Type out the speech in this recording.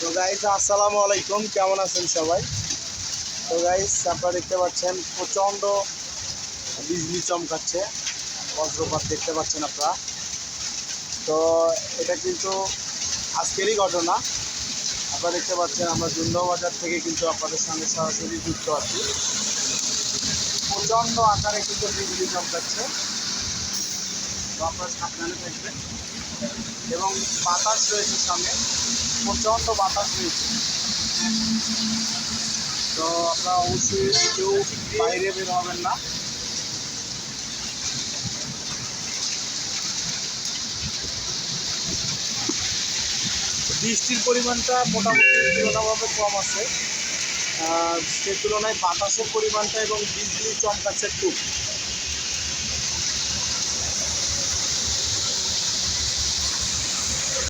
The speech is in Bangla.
তো গাইজ আসসালামু আলাইকুম। কেমন আছেন সবাই? তো গাইজ আপনারা দেখতে পাচ্ছেন প্রচণ্ড বিজলি চমকাচ্ছে। বজ্রপাত দেখতে পাচ্ছেন আপনারা। তো এটা কিন্তু আজকেরই ঘটনা। আপনারা দেখতে পাচ্ছেন আমরা বাজার থেকে কিন্তু আপনাদের সঙ্গে সরাসরি যুক্ত আছি। প্রচণ্ড আকারে কিন্তু বিজলি চমকাচ্ছে। আপনারা সাবধানে থাকবেন এবং বাতাস রয়েছে সামনে। প্রচণ্ড বাতাস রয়েছে। তো আপনারা অবশ্যই কেউ বাইরে বের হবেন না। বৃষ্টির পরিমাণটা মোটামুটি তুলনাভাবে কম আছে। সে তুলনায় বাতাসের পরিমাণটা এবং বিজলি চমকাচ্ছে খুব।